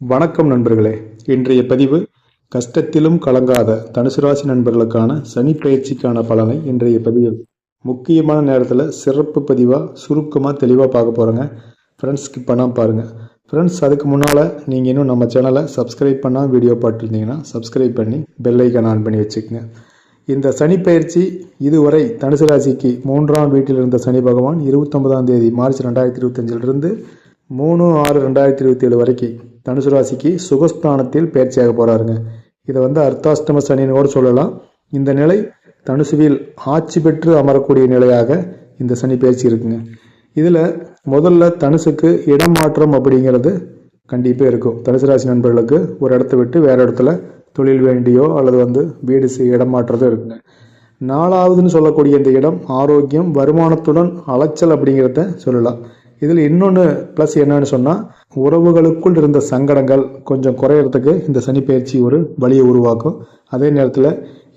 வணக்கம் நண்பர்களே. இன்றைய பதிவு கஷ்டத்திலும் கலங்காத தனுசு ராசி நண்பர்களுக்கான சனி பயிற்சிக்கான பலனை இன்றைய பதிவில் முக்கியமான நேரத்தில் சிறப்பு பதிவாக சுருக்கமாக தெளிவாக பார்க்க போகிறோங்க ஃப்ரெண்ட்ஸ் ஸ்கிப் பண்ணால் பாருங்கள் ஃப்ரெண்ட்ஸ் அதுக்கு முன்னால் நீங்கள் இன்னும் நம்ம சேனலை சப்ஸ்கிரைப் பண்ணால் வீடியோ பார்த்துருந்தீங்கன்னா சப்ஸ்கிரைப் பண்ணி பெல் ஆன் பண்ணி வச்சுக்கோங்க. இந்த சனி பயிற்சி இதுவரை தனுசு ராசிக்கு மூன்றாம் வீட்டில் இருந்த சனி பகவான் இருபத்தொன்பதாம் தேதி மார்ச் ரெண்டாயிரத்தி இருபத்தஞ்சிலிருந்து மூணு ஆறு ரெண்டாயிரத்தி இருபத்தி ஏழு வரைக்கும் தனுசு ராசிக்கு சுகஸ்தானத்தில் பயிற்சியாக போகிறாருங்க இதை வந்து அர்த்தாஷ்டம சனின்னு சொல்லலாம். இந்த நிலை தனுசுவில் ஆட்சி பெற்று அமரக்கூடிய நிலையாக இந்த சனி பயிற்சி இருக்குங்க. இதில் முதல்ல தனுசுக்கு இடம் மாற்றம் அப்படிங்கிறது கண்டிப்பாக இருக்கும். தனுசு ராசி நண்பர்களுக்கு ஒரு இடத்த விட்டு வேறு இடத்துல தொழில் வேண்டியோ அல்லது வந்து வீடு செய்ய இடம் மாற்றதோ இருக்குங்க. நாலாவதுன்னு சொல்லக்கூடிய இந்த இடம் ஆரோக்கியம் வருமானத்துடன் அலைச்சல் அப்படிங்கிறத சொல்லலாம். இதில் இன்னொன்று ப்ளஸ் என்னன்னு சொன்னால் உறவுகளுக்குள் இருந்த சங்கடங்கள் கொஞ்சம் குறையறதுக்கு இந்த சனி பயிற்சி ஒரு வழியை உருவாக்கும். அதே நேரத்தில்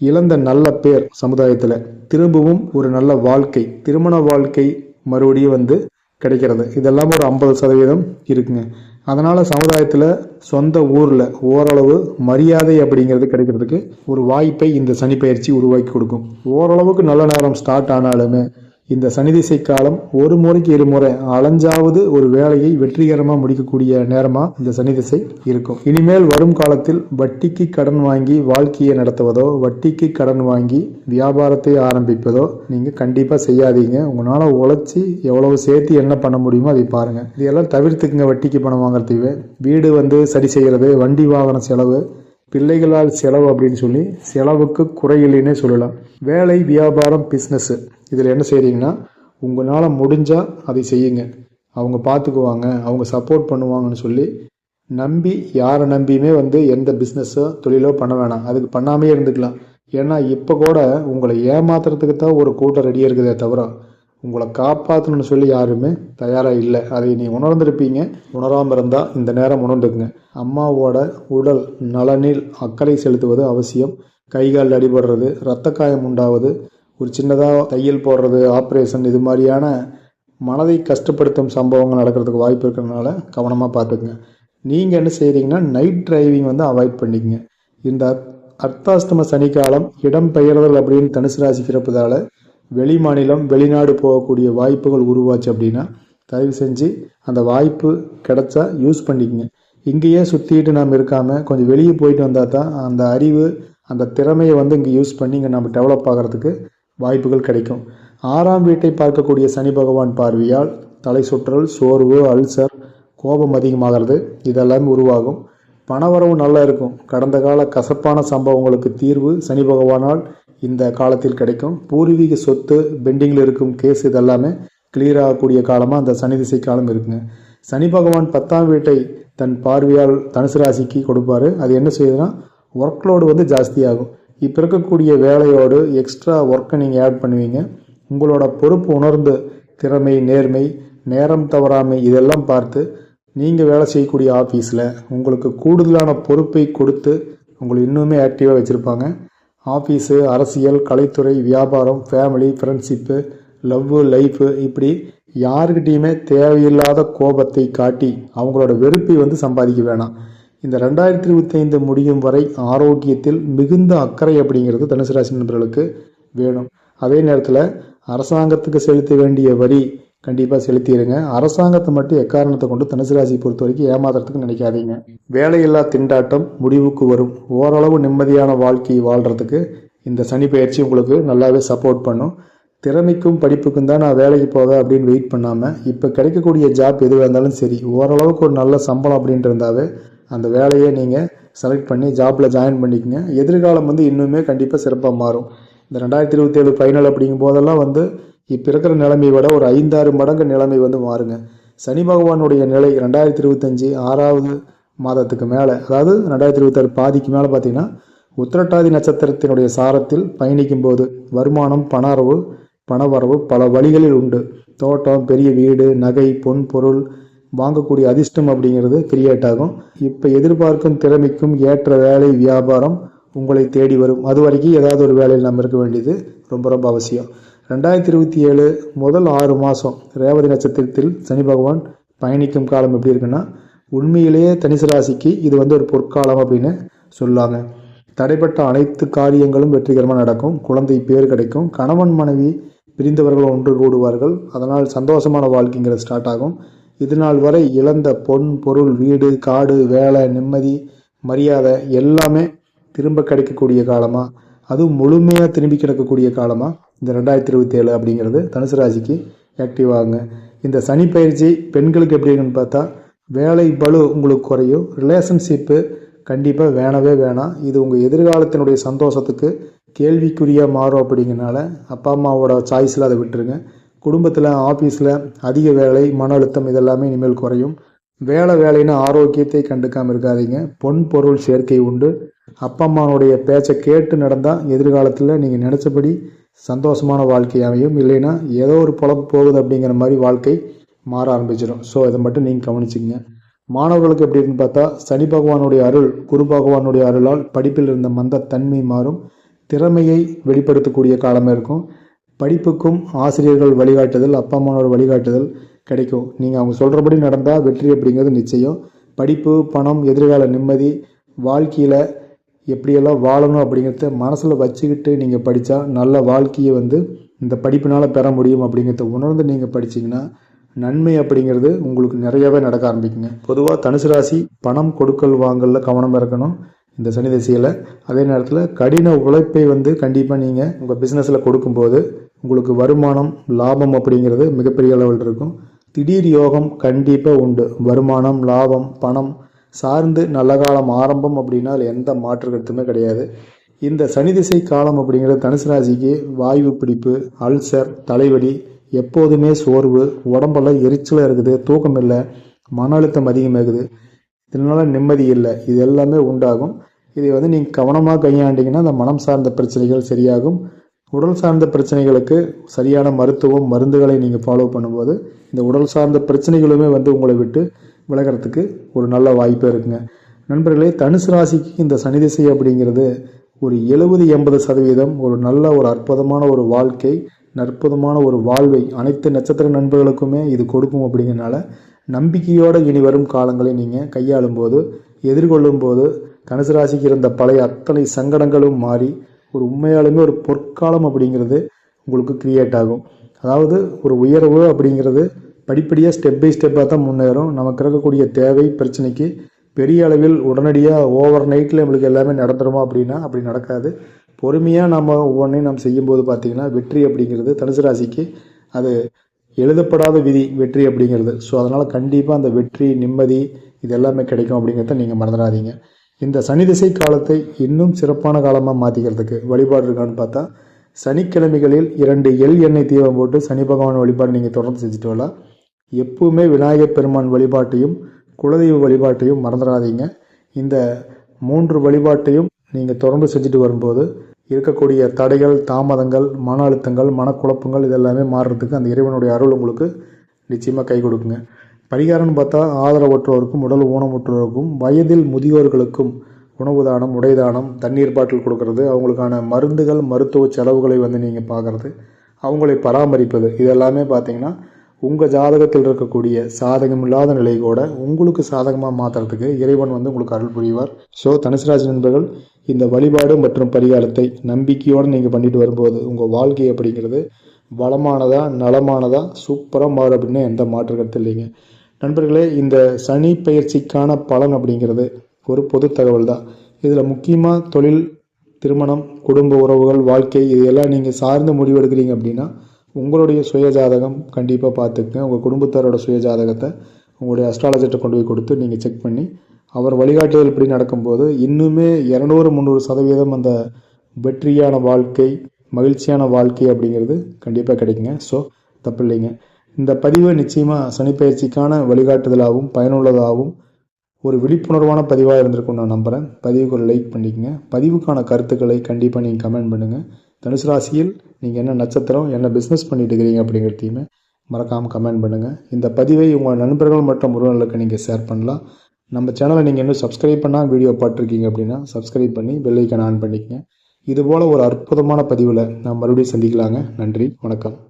இழந்த நல்ல பேர் சமுதாயத்தில் திரும்பவும் ஒரு நல்ல வாழ்க்கை திருமண வாழ்க்கை மறுபடியும் வந்து கிடைக்கிறது. இதெல்லாம் ஒரு ஐம்பது சதவீதம் இருக்குங்க. அதனால் சமுதாயத்தில் சொந்த ஊரில் ஓரளவு மரியாதை அப்படிங்கிறது கிடைக்கிறதுக்கு ஒரு வாய்ப்பை இந்த சனி பயிற்சி உருவாக்கி கொடுக்கும். ஓரளவுக்கு நல்ல நேரம் ஸ்டார்ட் ஆனாலுமே இந்த சனி திசை காலம் ஒரு முறைக்கு இருமுறை அலைஞ்சாவது ஒரு வேலையை வெற்றிகரமாக முடிக்கக்கூடிய நேரமாக இந்த சனி திசை இருக்கும். இனிமேல் வரும் காலத்தில் வட்டிக்கு கடன் வாங்கி வாழ்க்கையை நடத்துவதோ வட்டிக்கு கடன் வாங்கி வியாபாரத்தை ஆரம்பிப்பதோ நீங்கள் கண்டிப்பாக செய்யாதீங்க. உங்களால் உழைச்சி எவ்வளவு சேர்த்து என்ன பண்ண முடியுமோ அதை பாருங்கள் இதெல்லாம் தவிர்த்துக்குங்க வட்டிக்கு பணம் வாங்குறதுக்கு. வீடு வந்து சரி செய்கிறது வண்டி வாகன செலவு பிள்ளைகளால் செலவு அப்படின்னு சொல்லி செலவுக்கு குறையில்லைன்னே சொல்லலாம். வேலை வியாபாரம் பிஸ்னஸ்ஸு இதில் என்ன செய்கிறீங்கன்னா உங்களால் முடிஞ்சால் அதை செய்யுங்க. அவங்க பார்த்துக்குவாங்க அவங்க சப்போர்ட் பண்ணுவாங்கன்னு சொல்லி நம்பி யாரை நம்பியுமே வந்து எந்த பிஸ்னஸோ தொழிலோ பண்ண வேணாம். அதுக்கு பண்ணாமே இருந்துக்கலாம். ஏன்னா இப்போ கூட உங்களை ஏமாத்துறதுக்கு தான் ஒரு கூட்டம் ரெடியாக இருக்குதே தவிர உங்களை காப்பாற்றணும்னு சொல்லி யாருமே தயாராக இல்லை. அதை நீ உணர்ந்திருப்பீங்க. உணராமல் இருந்தால் இந்த நேரம் உணர்ந்துக்குங்க. அம்மாவோட உடல் நலனில் அக்கறை செலுத்துவது அவசியம். கைகால் அடிபடுறது இரத்த காயம் உண்டாவது ஒரு சின்னதாக தையல் போடுறது ஆப்ரேஷன் இது மாதிரியான மனதை கஷ்டப்படுத்தும் சம்பவங்கள் நடக்கிறதுக்கு வாய்ப்பு இருக்கிறதுனால கவனமாக பார்த்துக்குங்க. நீங்கள் என்ன செய்கிறீங்கன்னா நைட் டிரைவிங் வந்து அவாய்ட் பண்ணிக்கங்க. இந்த அர்த்தாஷ்டம சனிக்காலம் இடம் பெயர்தல் அப்படின்னு தனுசு ராசி வெளிமாநிலம் வெளி மாநிலம் வெளிநாடு போகக்கூடிய வாய்ப்புகள் உருவாச்சு அப்படின்னா தயவு செஞ்சு அந்த வாய்ப்பு கிடைச்சா யூஸ் பண்ணிக்கங்க. இங்கேயே சுற்றிட்டு நாம் இருக்காமல் கொஞ்சம் வெளியே போயிட்டு வந்தால் தான் அந்த அறிவு அந்த திறமையை வந்து இங்கே யூஸ் பண்ணி இங்கே நம்ம டெவலப் ஆகிறதுக்கு வாய்ப்புகள் கிடைக்கும். ஆறாம் வீட்டை பார்க்கக்கூடிய சனி பகவான் பார்வையால் தலை சுற்றல் சோர்வு அல்சர் கோபம் அதிகமாகிறது. இதெல்லாம் உருவாகும். பணவரவு நல்லா இருக்கும். கடந்த கால கசப்பான சம்பவங்களுக்கு தீர்வு சனி பகவானால் இந்த காலத்தில் கிடைக்கும். பூர்வீக சொத்து பெண்டிங்கில் இருக்கும் கேஸ் இதெல்லாமே கிளியர் ஆகக்கூடிய காலமாக அந்த சனி திசை காலம் இருக்குங்க. சனி பகவான் பத்தாம் வீட்டை தன் பார்வையால் தனுசு ராசிக்கு கொடுப்பாரு. அது என்ன செய்யுதுன்னா ஒர்க் லோடு வந்து ஜாஸ்தியாகும். இப்போ இருக்கக்கூடிய வேலையோடு எக்ஸ்ட்ரா ஒர்க்கை நீங்கள் ஆட் பண்ணுவீங்க. உங்களோட பொறுப்பு உணர்ந்து திறமை நேர்மை நேரம் தவறாமை இதெல்லாம் பார்த்து நீங்கள் வேலை செய்யக்கூடிய ஆஃபீஸில் உங்களுக்கு கூடுதலான பொறுப்பை கொடுத்து உங்களை இன்னுமே ஆக்டிவாக வச்சுருப்பாங்க. ஆஃபீஸு அரசியல் கலைத்துறை வியாபாரம் ஃபேமிலி ஃப்ரெண்ட்ஷிப்பு லவ்வு லைஃபு இப்படி யாருக்கிட்டேயுமே தேவையில்லாத கோபத்தை காட்டி அவங்களோட வெறுப்பை வந்து சம்பாதிக்க வேணாம். இந்த ரெண்டாயிரத்தி இருபத்தைந்து முடியும் வரை ஆரோக்கியத்தில் மிகுந்த அக்கறை அப்படிங்கிறது தனுசு ராசி நண்பர்களுக்கு வேணும். அதே நேரத்தில் அரசாங்கத்துக்கு செலுத்த வேண்டிய வரி கண்டிப்பாக செலுத்திடுங்க அரசாங்கத்தை மட்டும் எக்காரணத்தை கொண்டு தனுசு ராசியை பொறுத்த வரைக்கும் ஏமாத்துறதுக்கு நினைக்காதீங்க. வேலையில்லா திண்டாட்டம் முடிவுக்கு வரும். ஓரளவு நிம்மதியான வாழ்க்கையை வாழ்கிறதுக்கு இந்த சனி பயிற்சி உங்களுக்கு நல்லாவே சப்போர்ட் பண்ணும். திறமைக்கும் படிப்புக்கும் தான் நான் வேலைக்கு போவேன் அப்படின்னு வெயிட் பண்ணாமல் இப்போ கிடைக்கக்கூடிய ஜாப் எதுவாக இருந்தாலும் சரி ஓரளவுக்கு ஒரு நல்ல சம்பளம் அப்படின்ட்டு இருந்தாவே அந்த வேலையை நீங்கள் செலக்ட் பண்ணி ஜாப்பில் ஜாயின் பண்ணிக்கங்க. எதிர்காலம் வந்து இன்னுமே கண்டிப்பாக சிறப்பாக மாறும். இந்த ரெண்டாயிரத்தி இருபத்தேழு ஃபைனல் அப்படிங்கும் போதெல்லாம் வந்து இப்போ இருக்கிற நிலைமையை விட ஒரு ஐந்தாறு மடங்கு நிலைமை வந்து மாறுங்க. சனி பகவானுடைய நிலை ரெண்டாயிரத்தி இருபத்தஞ்சி ஆறாவது மாதத்துக்கு மேலே அதாவது ரெண்டாயிரத்தி இருபத்தாறு பாதிக்கு மேலே பார்த்தீங்கன்னா உத்திரட்டாதி நட்சத்திரத்தினுடைய சாரத்தில் பயணிக்கும் போது வருமானம் பணவரவு பணவரவு பல வழிகளில் உண்டு. தோட்டம் பெரிய வீடு நகை பொன் பொருள் வாங்கக்கூடிய அதிர்ஷ்டம் அப்படிங்கிறது கிரியேட் ஆகும். இப்போ எதிர்பார்க்கும் திறமைக்கும் ஏற்ற வேலை வியாபாரம் உங்களை தேடி வரும். அது வரைக்கும் ஏதாவது ஒரு வேலையில் நம்ம இருக்க வேண்டியது ரொம்ப ரொம்ப அவசியம். ரெண்டாயிரத்தி இருபத்தி ஏழு முதல் ஆறு மாதம் ரேவதி நட்சத்திரத்தில் சனி பகவான் பயணிக்கும் காலம் எப்படி இருக்குன்னா உண்மையிலேயே தனுசு ராசிக்கு இது வந்து ஒரு பொற்காலம் அப்படின்னு சொல்லுவாங்க. தடைப்பட்ட அனைத்து காரியங்களும் வெற்றிகரமாக நடக்கும். குழந்தை பேர் கிடைக்கும். கணவன் மனைவி பிரிந்தவர்கள் ஒன்று கூடுவார்கள். அதனால் சந்தோஷமான வாழ்க்கைங்கிறது ஸ்டார்ட் ஆகும். இதுநாள் வரை இழந்த பொன் பொருள் வீடு காடு வேலை நிம்மதி மரியாதை எல்லாமே திரும்ப கிடைக்கக்கூடிய காலமாக அதுவும் முழுமையாக திரும்பி கிடக்கக்கூடிய காலமாக இந்த ரெண்டாயிரத்தி இருபத்தி ஏழு அப்படிங்கிறது தனுசு ராசிக்கு ஆக்டிவ் ஆகுங்க. இந்த சனி பயிற்சி பெண்களுக்கு எப்படின்னு பார்த்தா வேலை பளு உங்களுக்கு குறையும் ரிலேஷன்ஷிப்பு கண்டிப்பாக வேணவே வேணாம். இது உங்கள் எதிர்காலத்தினுடைய சந்தோஷத்துக்கு கேள்விக்குறியாக மாறும் அப்படிங்கிறனால அப்பா அம்மாவோட சாய்ஸில் அதை விட்டுருங்க. குடும்பத்தில் ஆஃபீஸில் அதிக வேலை மன அழுத்தம் இதெல்லாமே இனிமேல் குறையும். வேலை வேலைன்னு ஆரோக்கியத்தை கண்டுக்காமல் இருக்காதீங்க. பொன் பொருள் சேர்க்கை உண்டு. அப்பா அம்மாவுடைய பேச்சை கேட்டு நடந்தால் எதிர்காலத்தில் நீங்கள் நினச்சபடி சந்தோஷமான வாழ்க்கை அமையும். இல்லைன்னா ஏதோ ஒரு பொழப்பு போகுது அப்படிங்கிற மாதிரி வாழ்க்கை மாற ஆரம்பிச்சிடும் ஸோ இதை மட்டும் நீங்கள் கவனிச்சிங்க மாணவர்களுக்கு எப்படி இருக்குன்னு பார்த்தா சனி பகவானுடைய அருள் குரு பகவானுடைய அருளால் படிப்பில் இருந்த மந்த தன்மை மாறும். திறமையை வெளிப்படுத்தக்கூடிய காலமாக இருக்கும். படிப்புக்கும் ஆசிரியர்கள் வழிகாட்டுதல் அப்பா அம்மாவோட வழிகாட்டுதல் கிடைக்கும். நீங்கள் அவங்க சொல்கிறபடி நடந்தால் வெற்றி அப்படிங்கிறது நிச்சயம். படிப்பு பணம் எதிர்கால நிம்மதி வாழ்க்கையில் எப்படியெல்லாம் வாழணும் அப்படிங்கிறத மனசில் வச்சுக்கிட்டு நீங்கள் படித்தா நல்ல வாழ்க்கையை வந்து இந்த படிப்பினால் பெற முடியும் அப்படிங்கிறத உணர்ந்து நீங்கள் படிச்சீங்கன்னா நன்மை அப்படிங்கிறது உங்களுக்கு நிறையவே நடக்க ஆரம்பிக்குங்க. பொதுவாக தனுசு ராசி பணம் கொடுக்கல் வாங்கலில் கவனம் இருக்கணும் இந்த சனி திசையில். அதே நேரத்தில் கடின உழைப்பை வந்து கண்டிப்பாக நீங்கள் உங்கள் பிஸ்னஸில் கொடுக்கும்போது உங்களுக்கு வருமானம் லாபம் அப்படிங்கிறது மிகப்பெரிய அளவில் இருக்கும். திடீர் யோகம் கண்டிப்பாக உண்டு. வருமானம் லாபம் பணம் சார்ந்து நல்ல காலம் ஆரம்பம் அப்படின்னா அதில் எந்த மாற்று கருத்துமே கிடையாது. இந்த சனி திசை காலம் அப்படிங்கிறது தனுசு ராசிக்கு வாயு பிடிப்பு அல்சர் தலைவலி எப்போதுமே சோர்வு உடம்பெல்லாம் எரிச்சலாக இருக்குது தூக்கம் இல்லை மன அழுத்தம் அதிகமாகுது இதனால் நிம்மதி இல்லை. இது எல்லாமே உண்டாகும். இதை வந்து நீங்கள் கவனமாக கையாண்டிங்கன்னா அந்த மனம் சார்ந்த பிரச்சனைகள் சரியாகும். உடல் சார்ந்த பிரச்சனைகளுக்கு சரியான மருத்துவம் மருந்துகளை நீங்கள் ஃபாலோ பண்ணும்போது இந்த உடல் சார்ந்த பிரச்சனைகளுமே வந்து உங்களை விட்டு விலகிறதுக்கு ஒரு நல்ல வாய்ப்பு இருக்குங்க. நண்பர்களே தனுசு ராசிக்கு இந்த சனி திசை அப்படிங்கிறது ஒரு எழுபது எண்பது சதவீதம் ஒரு நல்ல ஒரு அற்புதமான ஒரு வாழ்க்கை அற்புதமான ஒரு வாழ்வை அனைத்து நட்சத்திர நண்பர்களுக்குமே இது கொடுக்கும் அப்படிங்கிறனால நம்பிக்கையோடு இனி வரும் காலங்களை நீங்கள் கையாளும் போது எதிர்கொள்ளும் போது தனுசு ராசிக்கு இருந்த பழைய அத்தனை சங்கடங்களும் மாறி ஒரு உண்மையாலுமே ஒரு பொற்காலம் அப்படிங்கிறது உங்களுக்கு கிரியேட் ஆகும். அதாவது ஒரு உயர்வு அப்படிங்கிறது படிப்படியாக ஸ்டெப் பை ஸ்டெப்பாக தான் முன்னேறும். நமக்கு இருக்கக்கூடிய தேவை பிரச்சனைக்கு பெரிய அளவில் உடனடியாக ஓவர் நைட்டில் நம்மளுக்கு எல்லாமே நடந்துருமா அப்படின்னா அப்படி நடக்காது. பொறுமையாக நம்ம ஒவ்வொன்றையும் நம்ம செய்யும்போது பார்த்திங்கன்னா வெற்றி அப்படிங்கிறது தனுசு ராசிக்கு அது எழுதப்படாத விதி வெற்றி அப்படிங்கிறது. ஸோ அதனால் கண்டிப்பாக அந்த வெற்றி நிம்மதி இது எல்லாமே கிடைக்கும் அப்படிங்கிறத நீங்கள் மறந்துடாதீங்க. இந்த சனி திசை காலத்தை இன்னும் சிறப்பான காலமாக மாற்றிக்கிறதுக்கு வழிபாடு இருக்கான்னு பார்த்தா சனிக்கிழமைகளில் இரண்டு எள் எண்ணெய் தீபம் போட்டு சனி பகவான் வழிபாடு நீங்கள் தொடர்ந்து செஞ்சுட்டு வரலாம். எப்பவுமே விநாயகப் பெருமான் வழிபாட்டையும் குலதெய்வ வழிபாட்டையும் மறந்துடாதீங்க. இந்த மூன்று வழிபாட்டையும் நீங்கள் தொடர்ந்து செஞ்சுட்டு வரும்போது இருக்கக்கூடிய தடைகள் தாமதங்கள் மன அழுத்தங்கள் மனக்குழப்பங்கள் இதெல்லாமே மாறுறதுக்கு அந்த இறைவனுடைய அருள் உங்களுக்கு நிச்சயமாக கை கொடுக்குங்க. பரிகாரம்னு பார்த்தா ஆதரவற்றோருக்கும் உடல் ஊனமுற்றோருக்கும் வயதில் முதியோர்களுக்கும் உணவு தானம் உடை தானம் தண்ணீர் பாட்டில் கொடுக்கறது அவங்களுக்கான மருந்துகள் மருத்துவ செலவுகளை வந்து நீங்கள் பார்க்குறது அவங்களை பராமரிப்பது இதெல்லாமே பார்த்தீங்கன்னா உங்கள் ஜாதகத்தில் இருக்கக்கூடிய சாதகம் இல்லாத நிலை கூட உங்களுக்கு சாதகமாக மாற்றுறதுக்கு இறைவன் வந்து உங்களுக்கு அருள் புரிவார். ஸோ தனுசுராஜ் நண்பர்கள் இந்த வழிபாடு மற்றும் பரிகாரத்தை நம்பிக்கையோடு நீங்கள் பண்ணிட்டு வரும்போது உங்கள் வாழ்க்கை அப்படிங்கிறது வளமானதா நலமானதா சூப்பராக மாறும் அப்படின்னு எந்த மாற்று கருத்து இல்லைங்க. நண்பர்களே இந்த சனி பயிற்சிக்கான பலன் அப்படிங்கிறது ஒரு பொது தகவல் தான். இதில் முக்கியமாக தொழில் திருமணம் குடும்ப உறவுகள் வாழ்க்கை இதையெல்லாம் நீங்கள் சார்ந்து முடிவெடுக்கிறீங்க அப்படின்னா உங்களுடைய சுய ஜாதகம் கண்டிப்பாக பார்த்துக்குங்க. உங்கள் குடும்பத்தாரோட சுய ஜாதகத்தை உங்களுடைய அஸ்ட்ராலஜர்கிட்ட கொண்டு போய் கொடுத்து நீங்கள் செக் பண்ணி அவர் வழிகாட்டுதல் இப்படி நடக்கும்போது இன்னுமே இரநூறு முந்நூறு சதவீதம் அந்த வெற்றியான வாழ்க்கை மகிழ்ச்சியான வாழ்க்கை அப்படிங்கிறது கண்டிப்பாக கிடைக்குங்க. ஸோ தப்பு இல்லைங்க. இந்த பதிவு நிச்சயமாக சனிப்பயிற்சிக்கான வழிகாட்டுதலாகவும் பயனுள்ளதாகவும் ஒரு விழிப்புணர்வான பதிவாக இருந்திருக்கும் நான் நம்புகிறேன் பதிவுக்கு ஒரு லைக் பண்ணிக்கங்க. பதிவுக்கான கருத்துக்களை கண்டிப்பாக நீங்கள் கமெண்ட் பண்ணுங்கள் தனுசு ராசியில் நீங்கள் என்ன நட்சத்திரம் என்ன பிஸ்னஸ் பண்ணிட்டு இருக்கிறீங்க அப்படிங்கிறதையுமே மறக்காமல் கமெண்ட் பண்ணுங்கள் இந்த பதிவை உங்கள் நண்பர்கள் மற்றும் உறவினர்களுக்கு நீங்கள் ஷேர் பண்ணலாம். நம்ம சேனலை நீங்கள் இன்னும் சப்ஸ்கிரைப் பண்ணால் வீடியோ பார்த்துருக்கீங்க அப்படின்னா சப்ஸ்கிரைப் பண்ணி பெல்லைக்கன் ஆன் பண்ணிக்கங்க. இதுபோல் ஒரு அற்புதமான பதிவில் நான் மறுபடியும் சந்திக்கலாங்க. நன்றி வணக்கம்.